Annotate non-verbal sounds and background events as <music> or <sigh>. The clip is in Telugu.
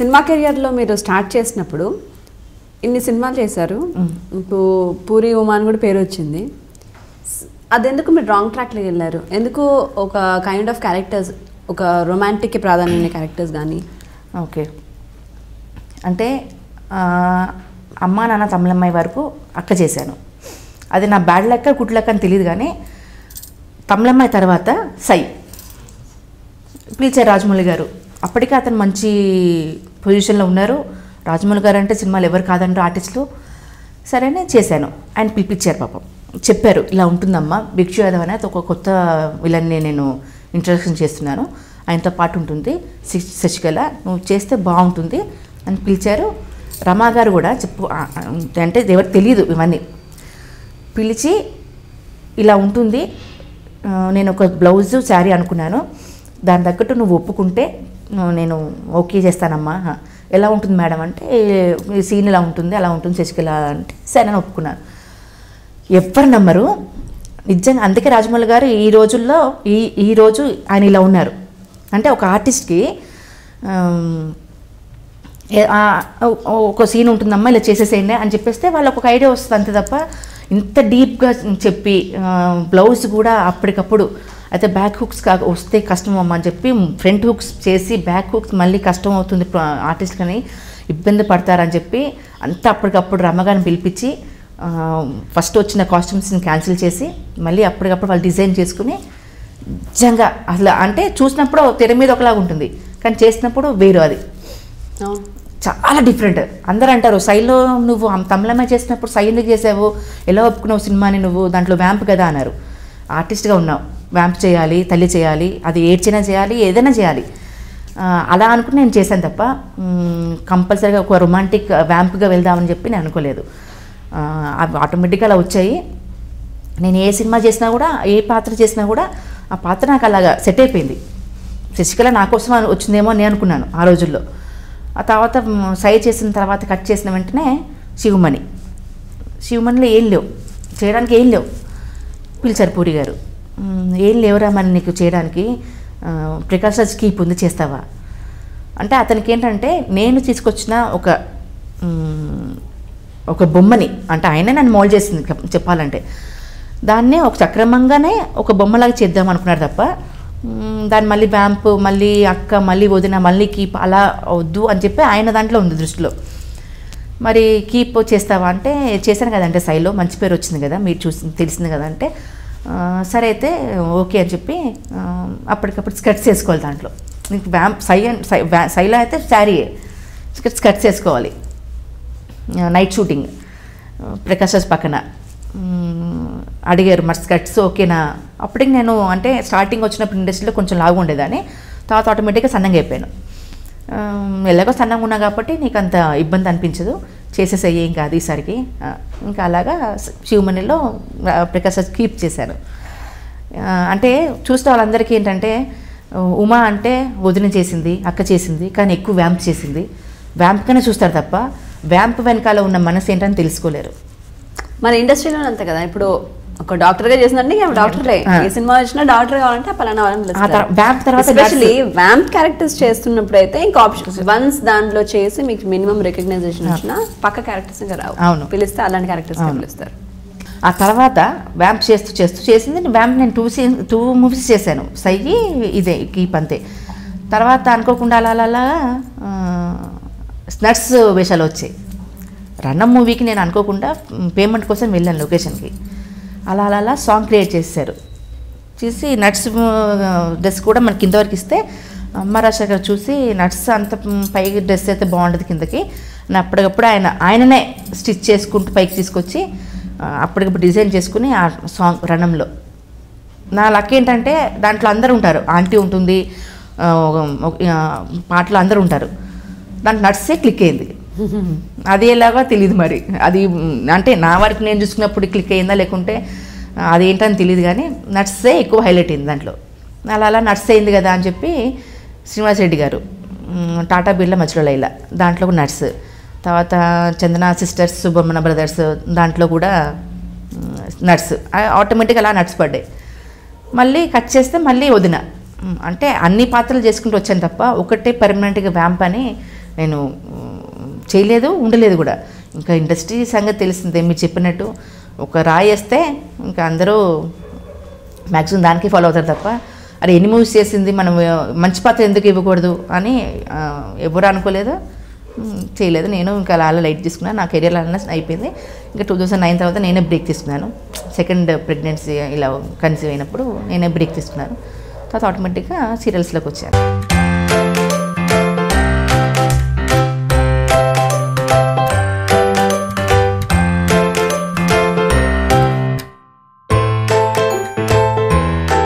సినిమా కెరియర్లో మీరు స్టార్ట్ చేసినప్పుడు ఇన్ని సినిమాలు చేశారు. ఇప్పుడు పూరి ఉమా అని కూడా పేరు వచ్చింది. అదెందుకు మీరు రాంగ్ ట్రాక్లో వెళ్ళారు? ఎందుకు ఒక కైండ్ ఆఫ్ క్యారెక్టర్స్ ఒక రొమాంటిక్కి ప్రాధాన్యమైన క్యారెక్టర్స్ కానీ ఓకే. అంటే అమ్మా నాన్న తమిళమ్మాయి వరకు అక్క చేశాను. అది నా బ్యాడ్ లెక్క గుడ్ లెక్క అని తెలియదు కానీ తమిళమ్మాయి తర్వాత సై. పిలిచారు రాజమౌళి గారు. అప్పటికే అతను మంచి పొజిషన్లో ఉన్నారు. రాజమౌళి గారు అంటే సినిమాలు ఎవరు కాదంటారు ఆర్టిస్టులు. సరేనే చేశాను. ఆయన పిలిపించారు పాపం. చెప్పారు ఇలా ఉంటుందమ్మా భిక్షు యాదవ్ అనేది ఒక కొత్త విలన్ని నేను ఇంట్రడక్షన్ చేస్తున్నాను. ఆయనతో పాటు ఉంటుంది. శశి- శశికళ నువ్వు చేస్తే బాగుంటుంది అని పిలిచారు. రమా గారు కూడా చెప్పు అంటే ఎవరికి తెలియదు ఇవన్నీ. పిలిచి ఇలా ఉంటుంది. నేను ఒక బ్లౌజు శారీ అనుకున్నాను. దాని తగ్గట్టు నువ్వు ఒప్పుకుంటే నేను ఓకే చేస్తానమ్మా. ఎలా ఉంటుంది మేడం? అంటే సీన్ ఇలా ఉంటుంది అలా ఉంటుంది శశికళ అంటే. సరే అని ఒప్పుకున్నాను. ఎవ్వరు నమ్మరు. నిజంగా అందుకే రాజమౌళి గారు ఈ రోజుల్లో ఈ ఈ రోజు ఆయన ఇలా ఉన్నారు. అంటే ఒక ఆర్టిస్ట్కి ఒక సీన్ ఉంటుందమ్మా ఇలా చేసేసేయండి అని చెప్పేస్తే వాళ్ళకు ఒక ఐడియా వస్తుంది అంతే తప్ప ఇంత డీప్గా చెప్పి బ్లౌజ్ కూడా అప్పటికప్పుడు అయితే బ్యాక్ హుక్స్ వస్తే కష్టం అమ్మా అని చెప్పి ఫ్రంట్ హుక్స్ చేసి బ్యాక్ హుక్స్ మళ్ళీ కష్టం అవుతుంది ఆర్టిస్ట్ కానీ ఇబ్బంది పడతారని చెప్పి అంతా అప్పటికప్పుడు రమ్మగారిని పిలిపించి ఫస్ట్ వచ్చిన కాస్ట్యూమ్స్ని క్యాన్సిల్ చేసి మళ్ళీ అప్పటికప్పుడు వాళ్ళు డిజైన్ చేసుకుని నిజంగా అసలు అంటే చూసినప్పుడు తెర మీద ఒకలాగా ఉంటుంది కానీ చేసినప్పుడు వేరు అది. చాలా డిఫరెంట్ అందరూ అంటారు సైలో నువ్వు తమిళమే చేసినప్పుడు సై ఎందుకు చేసావు ఎలా ఒప్పుకున్నావు సినిమాని నువ్వు దాంట్లో వ్యాంప్ కదా అన్నారు. ఆర్టిస్ట్గా ఉన్నావు. వ్యాంప్ చేయాలి తల్లి చేయాలి అది ఏడ్చినా చేయాలి ఏదైనా చేయాలి. అలా అనుకుని నేను చేశాను తప్ప కంపల్సరీగా ఒక రొమాంటిక్ వ్యాంప్గా వెళ్దామని చెప్పి నేను అనుకోలేదు. అవి ఆటోమేటిక్గా అలా వచ్చాయి. నేను ఏ సినిమా చేసినా కూడా ఏ పాత్ర చేసినా కూడా ఆ పాత్ర నాకు అలాగా సెట్ అయిపోయింది. శశికళ నా కోసం వచ్చిందేమో నేను అనుకున్నాను ఆ రోజుల్లో. ఆ తర్వాత సై చేసిన తర్వాత కట్ చేసిన వెంటనే శివమణి. శివమణిలో ఏం లేవు. చేయడానికి ఏం లేవు. పిలిచారు పూరి గారు. ఏం లేవురా మరి నీకు చేయడానికి. ఆ, ప్రకాష్ రాజ్ కీప్ ఉంది చేస్తావా? అంటే అతనికి ఏంటంటే నేను తీసుకొచ్చిన ఒక ఒక బొమ్మని అంటే ఆయనే నన్ను మోల్డ్ చేసింది చెప్పాలంటే. దాన్నే ఒక సక్రమంగానే ఒక బొమ్మలాగా చేద్దాం అనుకున్నారు తప్ప దాన్ని మళ్ళీ వ్యాంప్ మళ్ళీ అక్క మళ్ళీ వదిన మళ్ళీ కీప్ అలా వద్దు అని చెప్పి ఆయన దాంట్లో ఉంది దృష్టిలో. మరి కీప్ చేస్తావా అంటే చేశాను కదంటే సైలో మంచి పేరు వచ్చింది కదా మీరు చూసి తెలిసింది కదా అంటే సరే అయితే ఓకే అని చెప్పి అప్పటికప్పుడు స్కర్ట్స్ వేసుకోవాలి దాంట్లో. నీకు వ్యామ్ సై అండ్ సై సైలో అయితే శారీ స్కర్ట్స్ వేసుకోవాలి. నైట్ షూటింగ్ ప్రకాశస్ పక్కన. అడిగారు మరి స్కర్ట్స్ ఓకేనా? అప్పటికి నేను అంటే స్టార్టింగ్ వచ్చినప్పుడు ఇండస్ట్రీలో కొంచెం లావు ఉండేదాన్ని. తర్వాత ఆటోమేటిక్గా సన్నంగా అయిపోయాను. ఎలాగో సన్నంగా ఉన్నా కాబట్టి నీకు అంత ఇబ్బంది అనిపించదు. చేసేసాయి ఇంకా కాదు ఈసారికి ఇంకా అలాగా శివమణిలో ఆ, కీప్ చేశాను అంటే చూస్తే వాళ్ళందరికీ ఏంటంటే ఉమా అంటే వదిన చేసింది అక్క చేసింది కానీ ఎక్కువ వ్యాంప్ చేసింది. వ్యాంప్గానే చూస్తారు తప్ప వ్యాంప్ వెనకాల ఉన్న మనసు ఏంటని తెలుసుకోలేరు. మన ఇండస్ట్రీలో అంతే కదా ఇప్పుడు ఒక డాక్టర్గా చేసిందంటే ఇక డాక్టరే. ఏ సినిమా వచ్చినా డాక్టర్ కావాలంటే పలానా వాళ్ళని తర్వాత ఎస్పెషల్లీ వ్యాంప్ క్యారెక్టర్స్ చేస్తున్నప్పుడు అయితే ఇంకా ఆప్షన్ వన్స్ దాంట్లో చేసి మీకు మినిమం రికగ్నైజేషన్ వచ్చినా పక్క క్యారెక్టర్స్ ఇంకా రావు. అవును. పిలిస్తే అలాంటి క్యారెక్టర్స్. పిలుస్తారు. ఆ తర్వాత వ్యాంప్ చేస్తూ చేస్తూ చేసింది. వ్యాంప్ నేను టూ సీన్ టూ మూవీస్ చేశాను. సైకి ఇదే కీప్ అంతే. తర్వాత అనుకోకుండా అలా అలా అలా నట్స్ వేషాలు వచ్చాయి. రన్నం మూవీకి నేను అనుకోకుండా పేమెంట్ కోసం వెళ్ళాను లొకేషన్కి అలా అలా అలా సాంగ్ క్రియేట్ చేశారు. చూసి నట్స్ డ్రెస్ కూడా మనకి కింద వరకు ఇస్తే అమ్మరాశ గారు చూసి నట్స్ అంత పైకి డ్రెస్ అయితే బాగుంటుంది కిందకి. అని అప్పటికప్పుడు ఆయన ఆయననే స్టిచ్ చేసుకుంటూ పైకి తీసుకొచ్చి అప్పటికప్పుడు డిజైన్ చేసుకుని ఆ సాంగ్ రణంలో. నా లక్ ఏంటంటే దాంట్లో అందరూ ఉంటారు. ఆంటీ ఉంటుంది పాటలు అందరూ ఉంటారు. దాంట్లో నట్సే క్లిక్ అయింది. <laughs> అది ఎలాగో తెలియదు మరి. అది అంటే నా వరకు నేను చూసుకున్నప్పుడు క్లిక్ అయిందా లేకుంటే అదేంటని తెలియదు కానీ నట్సే ఎక్కువ హైలైట్ అయింది దాంట్లో. అలా అలా నట్స్ అయింది కదా అని చెప్పి శ్రీనివాస్ రెడ్డి గారు టాటా బిర్లా మధ్యలో లైలా దాంట్లో కూడా నట్స్ తర్వాత చందన సిస్టర్స్ సుబ్బమ్మన బ్రదర్స్ దాంట్లో కూడా నట్స్ ఆటోమేటిక్గా అలా నట్స్ పడ్డాయి. మళ్ళీ కట్ చేస్తే మళ్ళీ వదిన. అంటే అన్ని పాత్రలు చేసుకుంటూ వచ్చాను తప్ప ఒకటే పర్మనెంట్గా వ్యాంప్ అని నేను చేయలేదు ఉండలేదు కూడా. ఇంకా ఇండస్ట్రీ సంగతి తెలిసిందే మీరు చెప్పినట్టు. ఒక రాయి వేస్తే ఇంకా అందరూ మ్యాక్సిమం దానికి ఫాలో అవుతారు తప్ప అరే ఎన్ని మూవీస్ చేసింది మనం మంచి పాత్ర ఎందుకు ఇవ్వకూడదు అని ఎవరు అనుకోలేదు. చేయలేదు. నేను ఇంకా అలా అలా లైట్ తీసుకున్నాను నా కెరియర్ అలా అయిపోయింది. ఇంకా టూ థౌజండ్ నైన్ తర్వాత నేనే బ్రేక్ తీసుకున్నాను. సెకండ్ ప్రెగ్నెన్సీ ఇలా కన్సీవ్ అయినప్పుడు నేనే బ్రేక్ తీసుకున్నాను. తర్వాత ఆటోమేటిక్గా సీరియల్స్లోకి వచ్చాను.